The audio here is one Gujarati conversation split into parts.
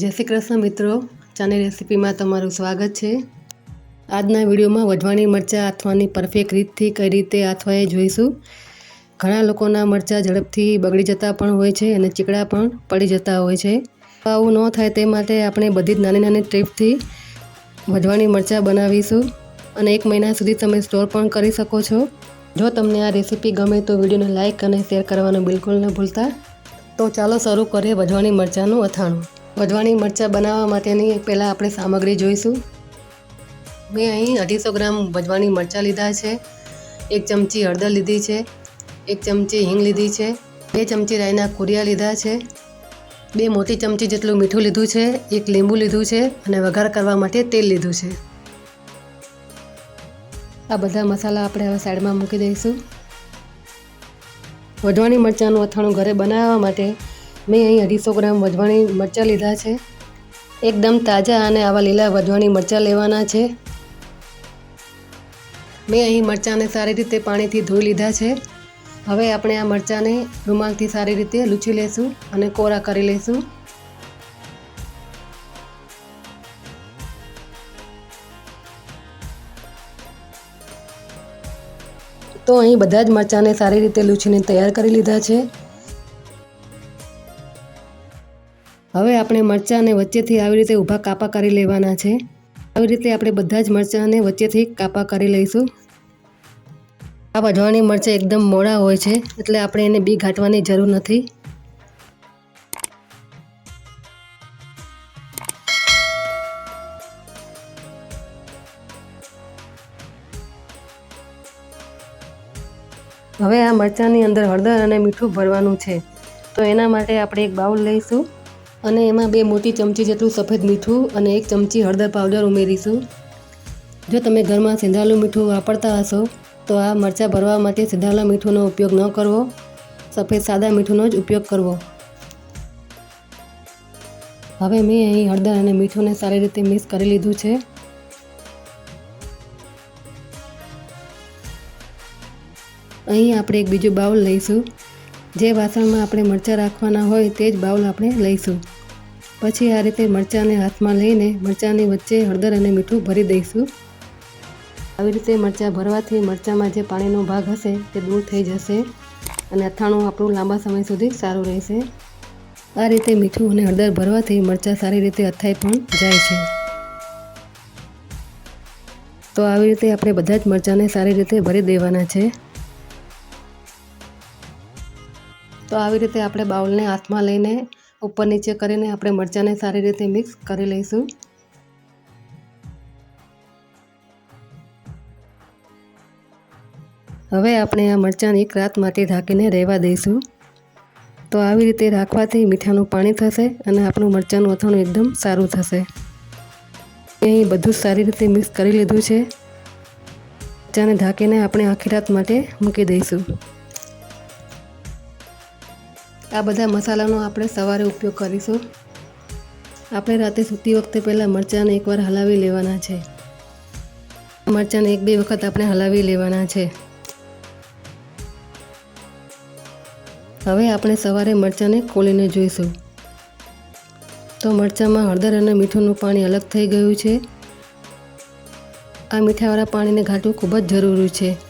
જય શ્રી કૃષ્ણ મિત્રો. ચાની રેસીપીમાં તમારું સ્વાગત છે. આજના વિડીયોમાં વઢવાણી મરચાં આથવાની પરફેક્ટ રીતથી કઈ રીતે આથવા એ જોઈશું. ઘણા લોકોના મરચાં ઝડપથી બગડી જતા પણ હોય છે અને ચીકડા પણ પડી જતા હોય છે. આવું ન થાય તે માટે આપણે બધી જ નાની નાની ટ્રીપથી વઢવાણી મરચાં બનાવીશું અને એક મહિના સુધી તમે સ્ટોર પણ કરી શકો છો. જો તમને આ રેસીપી ગમે તો વિડીયોને લાઇક અને શેર કરવાનું બિલકુલ ન ભૂલતા. તો ચાલો શરૂ કરીએ વઢવાણી મરચાંનું અથાણું. વઢવાણી મરચાં બનાવવા માટેની પહેલાં આપણે સામગ્રી જોઈશું. મેં અહીં અઢીસો ગ્રામ વઢવાણી મરચાં લીધા છે. એક ચમચી હળદર લીધી છે. એક ચમચી હિંગ લીધી છે. બે ચમચી રાઈના કુરિયા લીધા છે. બે મોટી ચમચી જેટલું મીઠું લીધું છે. એક લીંબુ લીધું છે અને વઘાર કરવા માટે તેલ લીધું છે. આ બધા મસાલા આપણે હવે સાઈડમાં મૂકી દઈશું. વઢવાણી મરચાંનું અથાણું ઘરે બનાવવા માટે મેં અહીં અઢીસો ગ્રામ વઢવાણી મરચાં લીધા છે. એકદમ તાજા અને આવા લીલા વઢવાણી મરચાં લેવાના છે. મેં અહીં મરચાંને સારી રીતે પાણીથી ધોઈ લીધા છે. હવે આપણે આ મરચાંને રૂમાલથી સારી રીતે લૂછી લેશું અને કોરા કરી લઈશું તો અહીં બધા જ મરચાંને સારી રીતે લૂછીને તૈયાર કરી લીધા છે. આપણે મરચાંને વચ્ચેથી આવી રીતે ઊભા કાપા કરી લેવાના છે. આવી રીતે આપણે બધા જ મરચાંને વચ્ચેથી કાપા કરી લઈશું. આ વઢવાની મરચાં એકદમ મોડા હોય છે, એટલે આપણે એને બી ઘાટવાની જરૂર નથી. હવે આ મરચાંની અંદર હળદર અને મીઠું ભરવાનું છે. તો એના માટે આપણે એક બાઉલ લઈશું. અને એમાં બે મોટી ચમચી જેટલું સફેદ મીઠું અને એક ચમચી હળદર પાવડર ઉમેરીશું. જો તમે ઘરમાં સિંધાલું મીઠું વાપરતા હશો, તો આ મરચાં ભરવા માટે સિંધાલા મીઠુંનો ઉપયોગ ન કરવો. સફેદ સાદા મીઠુંનો જ ઉપયોગ કરવો. હવે મેં અહીં હળદર અને મીઠુંને સારી રીતે મિક્સ કરી લીધું છે. અહીં આપણે એક બીજું બાઉલ લઈશું. જે વાસણમાં આપણે મરચાં રાખવાના હોય તે જ બાઉલ આપણે લઈશું. પછી આ રીતે મરચાંને હાથમાં લઈને મરચાંની વચ્ચે હળદર અને મીઠું ભરી દઈશું. આવી રીતે મરચાં ભરવાથી મરચાંમાં જે પાણીનો ભાગ હશે તે દૂર થઈ જશે અને અથાણું આપણું લાંબા સમય સુધી સારું રહેશે. આ રીતે મીઠું અને હળદર ભરવાથી મરચાં સારી રીતે અથાઈ પણ જાય છે. તો આવી રીતે આપણે બધા જ મરચાંને સારી રીતે ભરી દેવાના છે. તો આવી રીતે આપણે બાઉલને હાથમાં લઈને ઉપર નીચે કરીને આપણે મરચાંને સારી રીતે મિક્સ કરી લઈશું. હવે આપણે આ મરચાંને એક રાત માટે ઢાંકીને રહેવા દઈશું. તો આવી રીતે રાખવાથી મીઠાનું પાણી થશે અને આપણું મરચાંનું અથાણું એકદમ સારું થશે. અહીં બધું સારી રીતે મિક્સ કરી લીધું છે. મરચાંને ઢાંકીને આપણે આખી રાત માટે મૂકી દઈશું. આ બધા મસાલાનો આપણે સવારે ઉપયોગ કરીશું. આપણે રાતે સૂતી વખતે પહેલાં મરચાંને એકવાર હલાવી લેવાના છે. મરચાંને એક બે વખત આપણે હલાવી લેવાના છે. હવે આપણે સવારે મરચાંને ખોલીને જોઈશું. તો મરચાંમાં હળદર અને મીઠુંનું પાણી અલગ થઈ ગયું છે. આ મીઠાવાળા પાણીને ઘાટવું ખૂબ જ જરૂરી છે.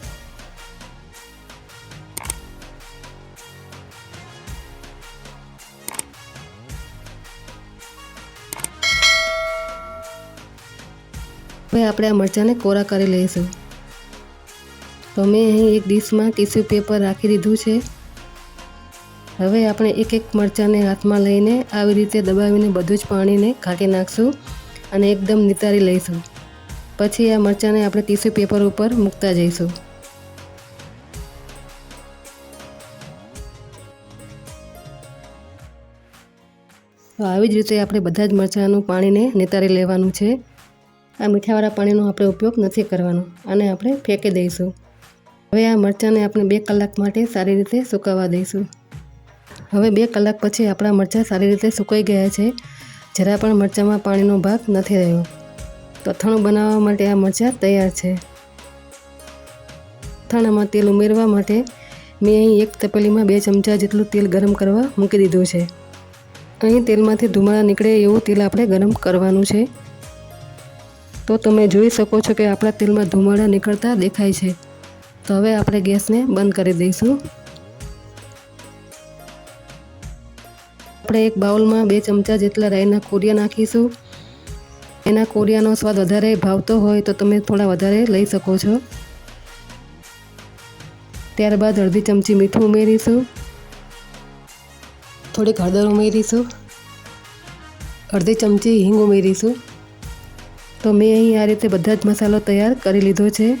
હવે આપણે આ મરચાંને કોરા કરી લઈશું. તો મેં અહીં એક ડીશમાં ટીશ્યુ પેપર રાખી દીધું છે. હવે આપણે એક એક મરચાંને હાથમાં લઈને આવી રીતે દબાવીને બધું જ પાણીને કાઢી નાખશું અને એકદમ નિતારી લઈશું. પછી આ મરચાંને આપણે ટીશ્યુ પેપર ઉપર મૂકતા જઈશું. તો આવી જ રીતે આપણે બધા જ મરચાંનું પાણીને નિતારી લેવાનું છે. આ મીઠાવાળા પાણીનો આપણે ઉપયોગ નથી કરવાનો અને આપણે ફેંકી દઈશું. હવે આ મરચાંને આપણે બે કલાક માટે સારી રીતે સુકાવવા દઈશું. હવે બે કલાક પછી આપણા મરચાં સારી રીતે સુકાઈ ગયા છે. જરા પણ મરચાંમાં પાણીનો ભાગ નથી રહ્યો. અથાણું બનાવવા માટે આ મરચાં તૈયાર છે. અથાણામાં તેલ ઉમેરવા માટે મેં અહીં એક તપેલીમાં બે ચમચા જેટલું તેલ ગરમ કરવા મૂકી દીધું છે. અહીં તેલમાંથી ધુમાડા નીકળે એવું તેલ આપણે ગરમ કરવાનું છે. તો તમે જોઈ શકો છો કે આપણા તેલમાં ધુમાડા નીકળતા દેખાય છે. તો હવે આપણે ગેસને બંધ કરી દઈશું. આપણે એક બાઉલમાં બે ચમચા જેટલા રાઈના કોરિયા નાખીશું. એના કોરિયાનો સ્વાદ વધારે ભાવતો હોય તો તમે થોડા વધારે લઈ શકો છો. ત્યારબાદ અડધી ચમચી મીઠું ઉમેરીશું. થોડીક હળદર ઉમેરીશું. અડધી ચમચી હિંગ ઉમેરીશું. તો મેં અહીં આ રીતે બધા જ મસાલો તૈયાર કરી લીધો છે.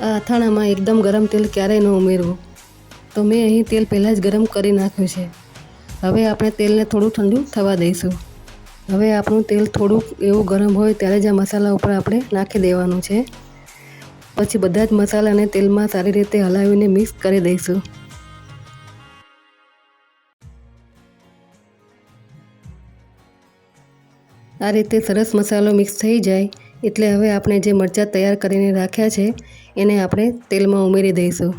આ અથાણામાં એકદમ ગરમ તેલ ક્યારેય ન ઉમેરવું. તો મેં અહીં તેલ પહેલાં જ ગરમ કરી નાખ્યું છે. હવે આપણે તેલને થોડું ઠંડુ થવા દઈશું. હવે આપણું તેલ થોડુંક એવું ગરમ હોય ત્યારે જ આ મસાલા ઉપર આપણે નાખી દેવાનું છે. પછી બધા જ મસાલાને તેલમાં સારી રીતે હલાવીને મિક્સ કરી દઈશું. આ રીતે સરસ મસાલો મિક્સ થઈ જાય એટલે હવે આપણે જે મરચાં તૈયાર કરીને રાખ્યા છે, એને આપણે તેલમાં ઉમેરી દઈશું.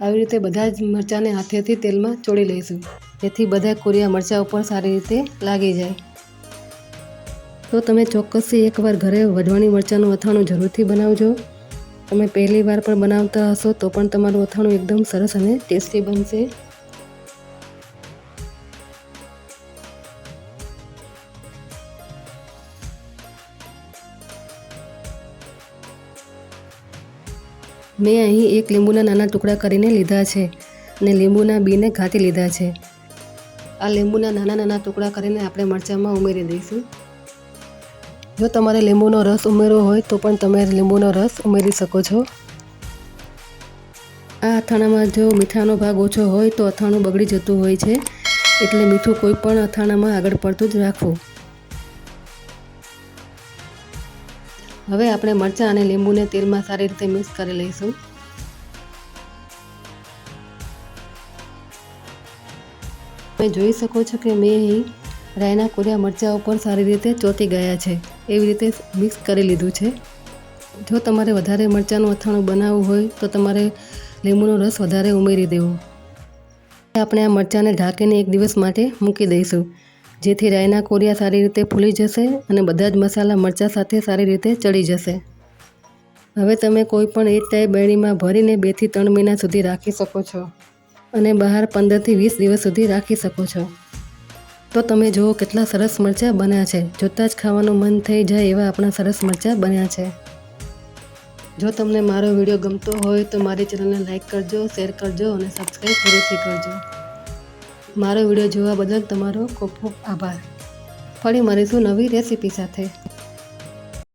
આવી રીતે બધા જ મરચાંને હાથેથી તેલમાં ચોળી લઈશું. જેથી બધા કોરિયા મરચાં ઉપર સારી રીતે લાગી જાય. તો તમે ચોક્કસથી એકવાર ઘરે વઢવાણી મરચાંનું અથાણું જરૂરથી બનાવજો. તમે પહેલી વાર પણ બનાવતા હશો તો પણ તમારું અથાણું એકદમ સરસ અને ટેસ્ટી બનશે. મેં અહીં એક લીંબુના નાના ટુકડા કરીને લીધા છે અને લીંબુના બીને ઘાટી લીધા છે. આ લીંબુના નાના નાના ટુકડા કરીને આપણે મરચાંમાં ઉમેરી દઈશું. જો તમારે લીંબુનો રસ ઉમેરવો હોય તો પણ તમે લીંબુનો રસ ઉમેરી શકો છો. આ અથાણામાં જો મીઠાનો ભાગ ઓછો હોય તો અથાણું બગડી જતું હોય છે. એટલે મીઠું કોઈ પણ અથાણામાં આગળ પડતું જ રાખવું. હવે આપણે મરચાં અને લીંબુને તેલમાં સારી રીતે મિક્સ કરી લઈશું. તમે જોઈ શકો છો કે મેં અહીં રાયના કોરિયા મરચાં ઉપર સારી રીતે ચોંટી ગયા છે. એવી રીતે મિક્સ કરી લીધું છે. જો તમારે વધારે મરચાંનું અથાણું બનાવવું હોય, તો તમારે લીંબુનો રસ વધારે ઉમેરી દેવો. આપણે આ મરચાંને ઢાંકીને એક દિવસ માટે મૂકી દઈશું. જેથી રાયના કોરિયા સારી રીતે ફૂલી જશે અને બધા જ મસાલા મરચાં સાથે સારી રીતે ચડી જશે. હવે તમે કોઈ પણ એક ટાઈપ બેણીમાં ભરીને બેથી ત્રણ મહિના સુધી રાખી શકો છો અને બહાર પંદરથી વીસ દિવસ સુધી રાખી શકો છો. તો તમે જુઓ કેટલા સરસ મરચાં બન્યા છે. જોતાં જ ખાવાનું મન થઈ જાય એવા આપણા સરસ મરચાં બન્યા છે. જો તમને મારો વીડિયો ગમતો હોય તો મારી ચેનલને લાઇક કરજો, શેર કરજો અને સબસ્ક્રાઈબ જરૂરથી કરજો. મારો વીડિયો જોવા બદલ તમારો ખૂબ ખૂબ આભાર. ફરી મળીશું નવી રેસીપી સાથે.